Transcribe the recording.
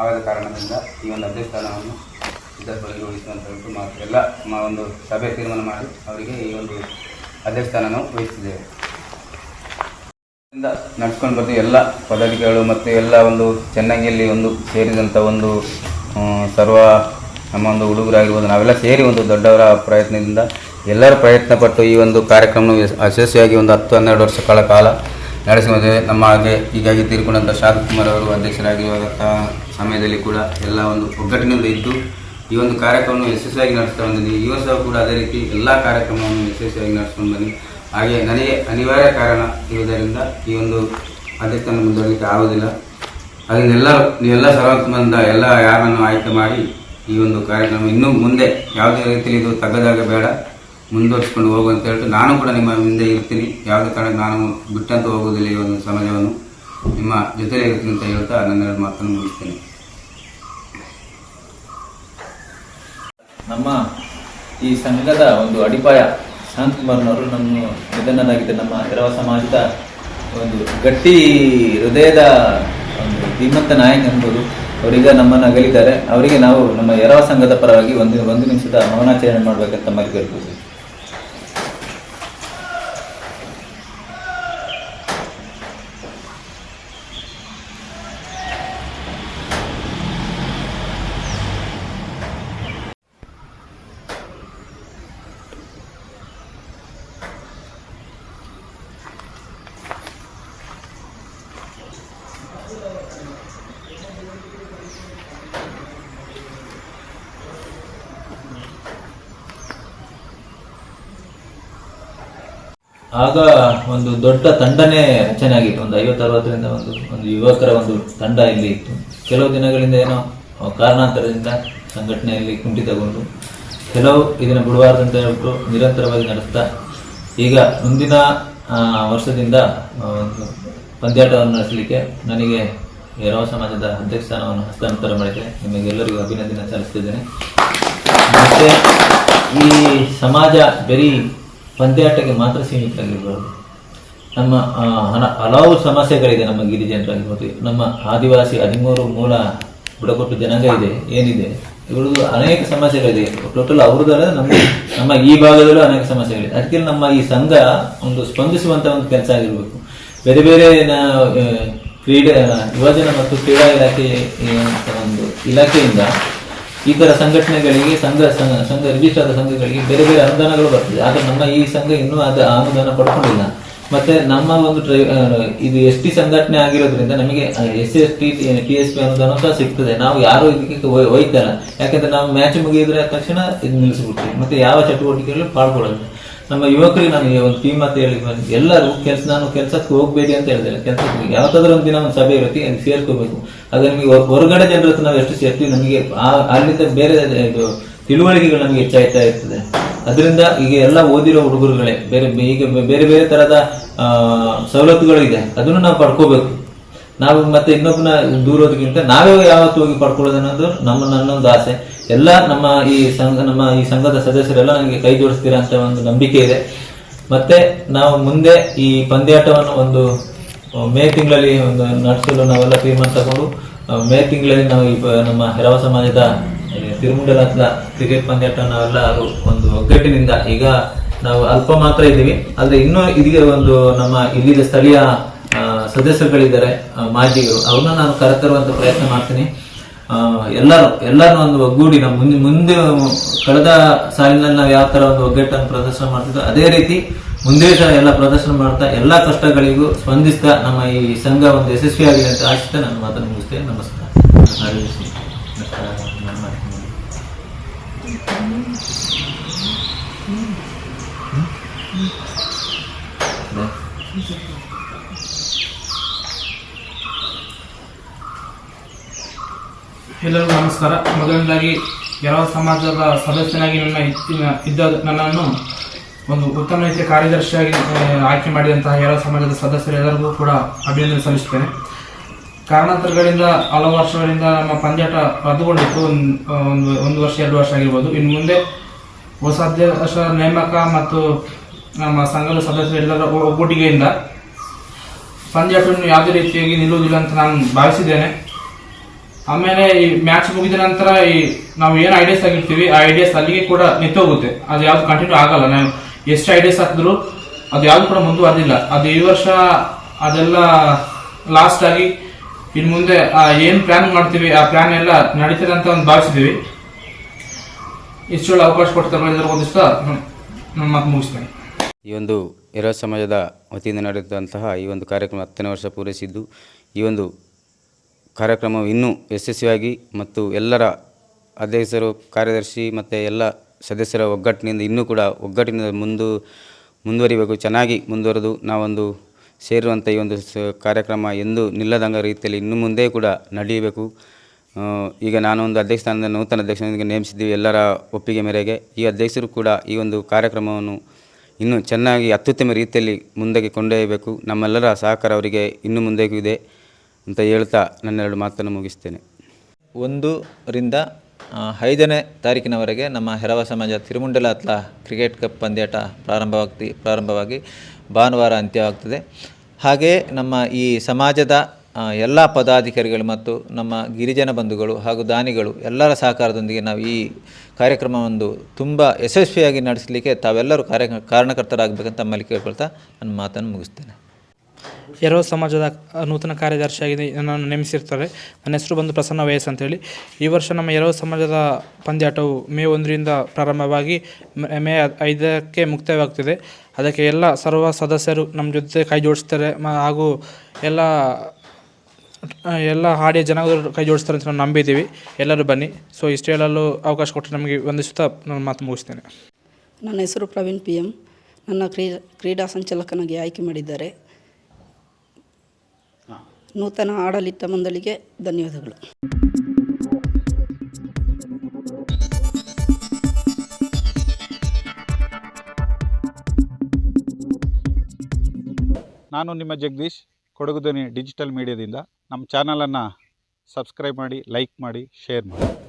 ಆಗದ ಕಾರಣದಿಂದ ಈ ಒಂದು ಅಧ್ಯಕ್ಷಸ್ಥಾನವನ್ನು ಸಿದ್ಧಪಡಿಸಿ ವಹಿಸುವಂತ ಹೇಳ್ಬಿಟ್ಟು ಮಾತು ಎಲ್ಲ ಮಾ, ಒಂದು ಸಭೆ ತೀರ್ಮಾನ ಮಾಡಿ ಅವರಿಗೆ ಈ ಒಂದು ಸ್ಥಾನ ವಹಿಸಿದ್ದೇವೆ. ನಡ್ಸ್ಕೊಂಡು ಬರ್ತೀವಿ ಎಲ್ಲ ಪದಾಧಿಕಾರಿಗಳು ಮತ್ತು ಎಲ್ಲ ಒಂದು ಚೆನ್ನಂಗಿಯಲ್ಲಿ ಒಂದು ಸೇರಿದಂಥ ಒಂದು ಸರ್ವ ನಮ್ಮ ಒಂದು ಹುಡುಗರಾಗಿರ್ಬೋದು, ನಾವೆಲ್ಲ ಸೇರಿ ಒಂದು ದೊಡ್ಡವರ ಪ್ರಯತ್ನದಿಂದ ಎಲ್ಲರೂ ಪ್ರಯತ್ನಪಟ್ಟು ಈ ಒಂದು ಕಾರ್ಯಕ್ರಮ ಯಶಸ್ವಿಯಾಗಿ ಒಂದು ಹತ್ತು ಹನ್ನೆರಡು ವರ್ಷಗಳ ಕಾಲ ಬಂದಿದೆ ನಮ್ಮ ಹಾಗೆ ಹೀಗಾಗಿ ತೀರ್ಕೊಂಡಂಥ ಕುಮಾರ್ ಅವರು ಅಧ್ಯಕ್ಷರಾಗಿರುವಂಥ ಸಮಯದಲ್ಲಿ ಕೂಡ ಎಲ್ಲ ಒಂದು ಒಗ್ಗಟ್ಟಿನಿಂದ ಇದ್ದು ಈ ಒಂದು ಕಾರ್ಯಕ್ರಮವನ್ನು ಯಶಸ್ವಿಯಾಗಿ ನಡೆಸ್ತಾ ಬಂದಿದ್ದೀನಿ ಈ ವರ್ಷ ಕೂಡ ಅದೇ ರೀತಿ ಎಲ್ಲ ಕಾರ್ಯಕ್ರಮವನ್ನು ಯಶಸ್ವಿಯಾಗಿ ನಡೆಸ್ಕೊಂಡು ಹಾಗೆ ನನಗೆ ಅನಿವಾರ್ಯ ಕಾರಣ ಇರುವುದರಿಂದ ಈ ಒಂದು ಅಧ್ಯಕ್ಷನ ಮುಂದುವರಲಿಕ್ಕೆ ಆಗೋದಿಲ್ಲ ಅದನ್ನೆಲ್ಲ ಎಲ್ಲರೂ ನೀವೆಲ್ಲ ಸರ್ವತ್ಮಂದ ಎಲ್ಲ ಯಾರನ್ನು ಆಯ್ಕೆ ಮಾಡಿ ಈ ಒಂದು ಕಾರ್ಯಕ್ರಮ ಇನ್ನೂ ಮುಂದೆ ಯಾವುದೇ ರೀತಿಯಲ್ಲಿ ಇದು ತಗ್ಗದಾಗ ಬೇಡ ಮುಂದುವರಿಸ್ಕೊಂಡು ಹೋಗು ಅಂತ ಹೇಳ್ತು ನಾನು ಕೂಡ ನಿಮ್ಮ ಹಿಂದೆ ಇರ್ತೀನಿ. ಯಾವುದೇ ಕಾರಣಕ್ಕೆ ನಾನು ಬಿಟ್ಟಂತ ಹೋಗುವುದಿಲ್ಲ ಈ ಒಂದು ಸಮಯವನ್ನು ನಿಮ್ಮ ಜೊತೆಲೇ ಇರ್ತೀನಿ ಅಂತ ಹೇಳ್ತಾ ನನ್ನ ಎರಡು ಮಾತನ್ನು ಮುಗಿಸ್ತೇನೆ. ನಮ್ಮ ಈ ಸಂಘದ ಒಂದು ಅಡಿಪಾಯ ಶಾಂತಕುಮಾರ್ನವರು ನಮ್ಮ ನಿಧನರಾಗಿದ್ದ ನಮ್ಮ ಎರವ ಸಮಾಜದ ಒಂದು ಗಟ್ಟಿ ಹೃದಯದ ಒಂದು ಧೀಮಂತ ನಾಯಕ ಅನ್ಬೋದು ಅವರೀಗ ನಮ್ಮನ್ನು ಅಗಲಿದ್ದಾರೆ. ಅವರಿಗೆ ನಾವು ನಮ್ಮ ಎರವ ಸಂಘದ ಪರವಾಗಿ ಒಂದು ಒಂದು ನಿಮಿಷದ ಮೌನಾಚರಣೆ ಮಾಡಬೇಕಂತ ತಮ್ಮಲ್ಲಿ ಕೇಳ್ಬೋದು ಆಗ ಒಂದು ದೊಡ್ಡ ತಂಡನೇ ರಚನೆ ಆಗಿತ್ತು ಒಂದು ಐವತ್ತು ಅರವತ್ತರಿಂದ ಒಂದು ಒಂದು ಯುವಕರ ಒಂದು ತಂಡ ಇಲ್ಲಿ ಇತ್ತು. ಕೆಲವು ದಿನಗಳಿಂದ ಏನೋ ಕಾರಣಾಂತರದಿಂದ ಸಂಘಟನೆಯಲ್ಲಿ ಕುಂಠಿತಗೊಂಡು ಕೆಲವು ಇದನ್ನು ಬಿಡಬಾರ್ದು ಅಂತ ಹೇಳ್ಬಿಟ್ಟು ನಿರಂತರವಾಗಿ ನಡೆಸ್ತಾ, ಈಗ ಮುಂದಿನ ವರ್ಷದಿಂದ ಒಂದು ಪಂದ್ಯಾಟವನ್ನು ನಡೆಸಲಿಕ್ಕೆ ನನಗೆ ಎರವ ಸಮಾಜದ ಅಧ್ಯಕ್ಷ ಸ್ಥಾನವನ್ನು ಹಸ್ತಾಂತರ ಮಾಡಿದೆ ನಿಮಗೆಲ್ಲರಿಗೂ ಅಭಿನಂದನೆ ಸಲ್ಲಿಸ್ತಿದ್ದೇನೆ. ಮತ್ತೆ ಈ ಸಮಾಜ ಬರೀ ಪಂದ್ಯಾಟಕ್ಕೆ ಮಾತ್ರ ಸೀಮಿತರಾಗಿರಬಾರ್ದು. ನಮ್ಮ ಹಣ, ಹಲವು ಸಮಸ್ಯೆಗಳಿದೆ ನಮ್ಮ ಗಿರಿಜನರಾಗಿರ್ಬೋದು. ನಮ್ಮ ಆದಿವಾಸಿ ಹದಿಮೂರು ಮೂಲ ಬುಡಕಟ್ಟು ಜನಾಂಗ ಇದೆ, ಏನಿದೆ, ಇವ್ರದ್ದು ಅನೇಕ ಸಮಸ್ಯೆಗಳಿದೆ. ಟೋಟಲ್ ಅವ್ರದ್ದಲ್ಲ, ನಮ್ಮ ನಮ್ಮ ಈ ಭಾಗದಲ್ಲೂ ಅನೇಕ ಸಮಸ್ಯೆಗಳಿದೆ. ಅದಕ್ಕೆ ನಮ್ಮ ಈ ಸಂಘ ಒಂದು ಸ್ಪಂದಿಸುವಂತ ಒಂದು ಕೆಲಸ ಆಗಿರಬೇಕು. ಬೇರೆ ಬೇರೆ ಕ್ರೀಡೆ ಯುವಜನ ಮತ್ತು ಕ್ರೀಡಾ ಇಲಾಖೆ ಒಂದು ಇಲಾಖೆಯಿಂದ ಈ ತರ ಸಂಘಟನೆಗಳಿಗೆ, ಸಂಘ, ಸಂಘ- ರಿಜಿಸ್ಟರ್ ಆದ ಸಂಘಗಳಿಗೆ ಬೇರೆ ಬೇರೆ ಅನುದಾನಗಳು ಬರ್ತದೆ. ಆದ್ರೆ ನಮ್ಮ ಈ ಸಂಘ ಇನ್ನೂ ಅದು ಅನುದಾನ ಪಡ್ಕೊಂಡಿಲ್ಲ. ಮತ್ತೆ ನಮ್ಮ ಒಂದು ಇದು ಎಸ್ ಟಿ ಸಂಘಟನೆ ಆಗಿರೋದ್ರಿಂದ ನಮಗೆ S S T T S P ಅನುದಾನ ಸಹ ಸಿಗ್ತದೆ. ನಾವು ಯಾರು ಇದಕ್ಕೆ ಒಯ್- ಒಯ್ತಲ್ಲ ಯಾಕಂದ್ರೆ ನಾವು ಮ್ಯಾಚ್ ಮುಗಿದ್ರೆ ತಕ್ಷಣ ಇದು ನಿಲ್ಲಿಸ್ಬಿಡ್ತೀವಿ. ಮತ್ತೆ ಯಾವ ಚಟುವಟಿಕೆಗಳು ಪಾಲ್ಗೊಳ್ಳಲ್ಲ. ನಮ್ಮ ಯುವಕರಿಗೆ ನನಗೆ ಒಂದು ಟೀಮ್ ಅಂತ ಹೇಳಿ ಎಲ್ಲರೂ ಕೆಲಸ ನಾನು ಕೆಲಸಕ್ಕೆ ಹೋಗ್ಬೇಡಿ ಅಂತ ಹೇಳಿದ್ರೆ ಕೆಲಸಕ್ಕೆ ಯಾವತ್ತಾದ್ರೂ ಒಂದು ದಿನ ಒಂದು ಸಭೆ ಇರುತ್ತೆ, ಅಲ್ಲಿ ಸೇರ್ಕೋಬೇಕು. ಅದು ನಮಗೆ ಹೊರಗಡೆ ಜನರ ನಾವು ಎಷ್ಟು ಸೇರ್ತೀವಿ, ನಮಗೆ ಅಲ್ಲಿಂದ ಬೇರೆ, ಇದು, ತಿಳುವಳಿಕೆಗಳು ನಮಗೆ ಹೆಚ್ಚಾಯ್ತಾ ಇರ್ತದೆ. ಅದರಿಂದ ಈಗ ಎಲ್ಲ ಓದಿರೋ ಹುಡುಗರುಗಳೇ, ಬೇರೆ, ಈಗ ಬೇರೆ ಬೇರೆ ತರದ ಸವಲತ್ತುಗಳು ಇದೆ. ಅದನ್ನು ನಾವು ಪಡ್ಕೋಬೇಕು. ನಾವು ಮತ್ತೆ ಇನ್ನೊಬ್ಬನ ದೂರೋದಕ್ಕಿಂತ ನಾವೇ ಯಾವತ್ತು ಹೋಗಿ ಪಡ್ಕೊಳ್ಳೋದು ಅನ್ನೋದು ನಮ್ಮ ನನ್ನೊಂದು ಆಸೆ. ಎಲ್ಲ ನಮ್ಮ ಈ ಸಂಘ, ನಮ್ಮ ಈ ಸಂಘದ ಸದಸ್ಯರೆಲ್ಲ ನನಗೆ ಕೈ ಜೋಡಿಸ್ತೀರಾ ಅಂತ ಒಂದು ನಂಬಿಕೆ ಇದೆ. ಮತ್ತೆ ನಾವು ಮುಂದೆ ಈ ಪಂದ್ಯಾಟವನ್ನು ಒಂದು ಮೇ ತಿಂಗಳಲ್ಲಿ ಒಂದು ನಡೆಸಲು ನಾವೆಲ್ಲ ತೀರ್ಮಾನ ತಗೊಂಡು ಮೇ ತಿಂಗಳಲ್ಲಿ ನಾವು ಈ ನಮ್ಮ ಹೆರವ ಸಮಾಜದ ತಿರುಮುಂಡಲಾತದ ಕ್ರಿಕೆಟ್ ಪಂದ್ಯಾಟ ನಾವೆಲ್ಲ ಒಂದು ಒಗ್ಗಟ್ಟಿನಿಂದ ಈಗ ನಾವು ಅಲ್ಪ ಮಾತ್ರ ಇದ್ದೀವಿ. ಆದರೆ ಇನ್ನೂ ಇದೀಗ ಒಂದು ನಮ್ಮ ಇಲ್ಲಿದ ಸ್ಥಳೀಯ ಸದಸ್ಯರುಗಳಿದ್ದಾರೆ ಮಾಜಿಗರು, ಅವ್ರನ್ನ ನಾನು ಕರೆತರುವಂತ ಪ್ರಯತ್ನ ಮಾಡ್ತೀನಿ. ಎಲ್ಲರೂ ಎಲ್ಲರೂ ಒಂದು ಒಗ್ಗೂಡಿ ನಮ್ಮ ಮುಂದೆ ಮುಂದೆ ಕಳೆದ ಸಾಲಿನಲ್ಲಿ ನಾವು ಯಾವ ತರ ಒಂದು ಒಗ್ಗಟ್ಟನ್ನು ಪ್ರದರ್ಶನ ಮಾಡ್ತಿದ್ದೋ ಅದೇ ರೀತಿ ಮುಂದೆ ಸಹ ಎಲ್ಲ ಪ್ರದರ್ಶನ ಮಾಡ್ತಾ ಎಲ್ಲ ಕಷ್ಟಗಳಿಗೂ ಸ್ಪಂದಿಸ್ತಾ ನಮ್ಮ ಈ ಸಂಘ ಒಂದು ಯಶಸ್ವಿಯಾಗಿದೆ ಅಂತ ಆಶಿಸ್ತಾ ನನ್ನ ಮಾತನ್ನು ಮುಗಿಸ್ತೇನೆ. ನಮಸ್ಕಾರ. Thank ಶ್ರೀ. ನನ್ನ ಮಾತು ಮುಗಿತು. ಎಲ್ಲರಿಗೂ ನಮಸ್ಕಾರ. ಮೊದಲನೇದಾಗಿ ಯಾವ ಸಮಾಜದ ಸದಸ್ಯನಾಗಿ ನನ್ನ ಇದ್ದ ನನ್ನನ್ನು ಒಂದು ಉತ್ತಮ ರೀತಿಯ ಕಾರ್ಯದರ್ಶಿಯಾಗಿ ಆಯ್ಕೆ ಮಾಡಿದಂತಹ ಯಾವ ಸಮಾಜದ ಸದಸ್ಯರೆಲ್ಲರಿಗೂ ಕೂಡ ಅಭಿನಂದನೆ ಸಲ್ಲಿಸುತ್ತೇನೆ. ಕಾರಣಾಂತರಗಳಿಂದ ಹಲವು ವರ್ಷಗಳಿಂದ ನಮ್ಮ ಪಂದ್ಯಾಟ ರದ್ದುಗೊಂಡಿತ್ತು. ಒಂದು ಒಂದು ವರ್ಷ, ಎರಡು ವರ್ಷ ಆಗಿರ್ಬೋದು. ಇನ್ನು ಮುಂದೆ ಹೊಸ ಅಧ್ಯಕ್ಷ ನೇಮಕ ಮತ್ತು ನಮ್ಮ ಸಂಘದ ಸದಸ್ಯರೆಲ್ಲರ ಒಗ್ಗೂಟಿಗೆಯಿಂದ ಪಂದ್ಯಾಟವನ್ನು ಯಾವುದೇ ರೀತಿಯಾಗಿ ನಿಲ್ಲುವುದಿಲ್ಲ ಅಂತ ನಾನು ಭಾವಿಸಿದ್ದೇನೆ. ಆಮೇಲೆ ಈ ಮ್ಯಾಚ್ ಮುಗಿದ ನಂತರ ಈ ನಾವು ಏನು ಐಡಿಯಾಸ್ ಆಗಿರ್ತೀವಿ ಆ ಐಡಿಯಾಸ್ ಅಲ್ಲಿಗೆ ಕೂಡ ನಿಂತೋಗುತ್ತೆ ಅದು ಯಾವ್ದು ಕಂಟಿನ್ಯೂ ಆಗಲ್ಲ. ನಾನು ಎಷ್ಟು ಐಡಿಯಾಸ್ ಹಾಕಿದ್ರು ಅದು ಯಾವ್ದು ಕೂಡ ಮುಂದುವರೆದಿಲ್ಲ. ಅದು ಈ ವರ್ಷ ಅದೆಲ್ಲ ಲಾಸ್ಟ್ ಆಗಿ ಇನ್ನು ಮುಂದೆ, ಆ, ಏನು ಪ್ಲಾನ್ ಮಾಡ್ತೀವಿ, ಆ ಪ್ಲಾನ್ ಎಲ್ಲ ನಡೀತದೆ ಅಂತ ಒಂದು ಭಾವಿಸಿದೀವಿ ಇಷ್ಟೊಳ್ಳೆ ಅವಕಾಶ ಕೊಡ್ತಾರೆ ಒಂದಿಷ್ಟ ನಮ್ಮ ಮಾತು ಮುಗಿಸ್ತೇನೆ. ಈ ಒಂದು ಎರವ ಸಮಾಜದ ವತಿಯಿಂದ ನಡೆದಂತಹ ಈ ಒಂದು ಕಾರ್ಯಕ್ರಮ ಹತ್ತನೇ ವರ್ಷ ಪೂರೈಸಿದ್ದು, ಈ ಒಂದು ಕಾರ್ಯಕ್ರಮವು ಇನ್ನೂ ಯಶಸ್ವಿಯಾಗಿ ಮತ್ತು ಎಲ್ಲರ ಅಧ್ಯಕ್ಷರು, ಕಾರ್ಯದರ್ಶಿ ಮತ್ತು ಎಲ್ಲ ಸದಸ್ಯರ ಒಗ್ಗಟ್ಟಿನಿಂದ ಇನ್ನೂ ಕೂಡ ಒಗ್ಗಟ್ಟಿನಿಂದ ಮುಂದು ಮುಂದುವರಿಬೇಕು, ಚೆನ್ನಾಗಿ ಮುಂದುವರೆದು ನಾವೊಂದು ಸೇರುವಂಥ ಈ ಒಂದು ಸ ಕಾರ್ಯಕ್ರಮ ಎಂದು ನಿಲ್ಲದಂಗ ರೀತಿಯಲ್ಲಿ ಇನ್ನು ಮುಂದೆ ಕೂಡ ನಡೆಯಬೇಕು. ಈಗ ನಾನು ಒಂದು ಅಧ್ಯಕ್ಷ ಸ್ಥಾನದ ನೂತನ ಅಧ್ಯಕ್ಷನಿಗೆ ನೇಮಿಸಿದ್ದೀವಿ ಎಲ್ಲರ ಒಪ್ಪಿಗೆ ಮೇರೆಗೆ. ಈ ಅಧ್ಯಕ್ಷರು ಕೂಡ ಈ ಒಂದು ಕಾರ್ಯಕ್ರಮವನ್ನು ಇನ್ನೂ ಚೆನ್ನಾಗಿ ಅತ್ಯುತ್ತಮ ರೀತಿಯಲ್ಲಿ ಮುಂದಕ್ಕೆ ಕೊಂಡೊಯ್ಯಬೇಕು. ನಮ್ಮೆಲ್ಲರ ಸಹಕಾರ ಅವರಿಗೆ ಇನ್ನು ಮುಂದೆಗೂ ಇದೆ. ಅಂತ ಹೇಳ್ತಾ ನನ್ನೆರಡು ಮಾತನ್ನು ಮುಗಿಸ್ತೇನೆ. ಒಂದು ರಿಂದ ಐದನೇ ತಾರೀಕಿನವರೆಗೆ ನಮ್ಮ ಹೆರವ ಸಮಾಜ ತಿರುಮುಂಡಲ ಅತ್ಲ ಕ್ರಿಕೆಟ್ ಕಪ್ ಪಂದ್ಯಾಟ ಪ್ರಾರಂಭವಾಗ್ತಿ, ಪ್ರಾರಂಭವಾಗಿ ಭಾನುವಾರ ಅಂತ್ಯವಾಗ್ತದೆ. ಹಾಗೆಯೇ ನಮ್ಮ ಈ ಸಮಾಜದ ಎಲ್ಲ ಪದಾಧಿಕಾರಿಗಳು ಮತ್ತು ನಮ್ಮ ಗಿರಿಜನ ಬಂಧುಗಳು ಹಾಗೂ ದಾನಿಗಳು ಎಲ್ಲರ ಸಹಕಾರದೊಂದಿಗೆ ನಾವು ಈ ಕಾರ್ಯಕ್ರಮವೊಂದು ತುಂಬ ಯಶಸ್ವಿಯಾಗಿ ನಡೆಸಲಿಕ್ಕೆ ತಾವೆಲ್ಲರೂ ಕಾರ್ಯ, ಕಾರಣಕರ್ತರಾಗಬೇಕಂತ ತಮ್ಮಲ್ಲಿ ಕೇಳ್ಕೊಳ್ತಾ ನನ್ನ ಮಾತನ್ನು ಮುಗಿಸ್ತೇನೆ. ಎರವ ಸಮಾಜದ ನೂತನ ಕಾರ್ಯದರ್ಶಿಯಾಗಿ ನನ್ನನ್ನು ನೇಮಿಸಿರ್ತಾರೆ. ನನ್ನ ಹೆಸರು ಬಂದು ಪ್ರಸನ್ನ ವಯಸ್ ಅಂತೇಳಿ. ಈ ವರ್ಷ ನಮ್ಮ ಎರವ ಸಮಾಜದ ಪಂದ್ಯಾಟವು ಮೇ ಒಂದರಿಂದ ಪ್ರಾರಂಭವಾಗಿ ಮ- ಐದಕ್ಕೆ ಮುಕ್ತಾಯವಾಗ್ತಿದೆ. ಅದಕ್ಕೆ ಎಲ್ಲ ಸರ್ವ ಸದಸ್ಯರು ನಮ್ಮ ಜೊತೆ ಕೈ ಜೋಡಿಸ್ತಾರೆ. ಹಾಗೂ ಎಲ್ಲ ಎಲ್ಲ ಹಾಡಿಯ ಜನಗಳು ಕೈ ಜೋಡಿಸ್ತಾರೆ ಅಂತ ನಾವು ನಂಬಿದ್ದೀವಿ. ಎಲ್ಲರೂ ಬನ್ನಿ. ಸೊ ಇಷ್ಟು ಹೇಳಲು ಅವಕಾಶ ಕೊಟ್ಟರೆ ನಮಗೆ ವಂದಿಸುತ್ತಾ ನಾನು ಮಾತು ಮುಗಿಸ್ತೇನೆ. ನನ್ನ ಹೆಸರು ಪ್ರವೀಣ್ ಪಿ ಎಂ ನನ್ನ ಕ್ರೀಡಾ ಸಂಚಾಲಕನಾಗಿ ಆಯ್ಕೆ ಮಾಡಿದ್ದಾರೆ. ನೂತನ ಆಡಳಿತ ಮಂಡಳಿಗೆ ಧನ್ಯವಾದಗಳು. ನಾನು ನಿಮ್ಮ ಜಗದೀಶ್, ಕೊಡಗು ಡಿಜಿಟಲ್ ಮೀಡಿಯಾದಿಂದ. ನಮ್ಮ ಚಾನಲನ್ನು ಸಬ್ಸ್ಕ್ರೈಬ್ ಮಾಡಿ, ಲೈಕ್ ಮಾಡಿ, ಶೇರ್ ಮಾಡಿ.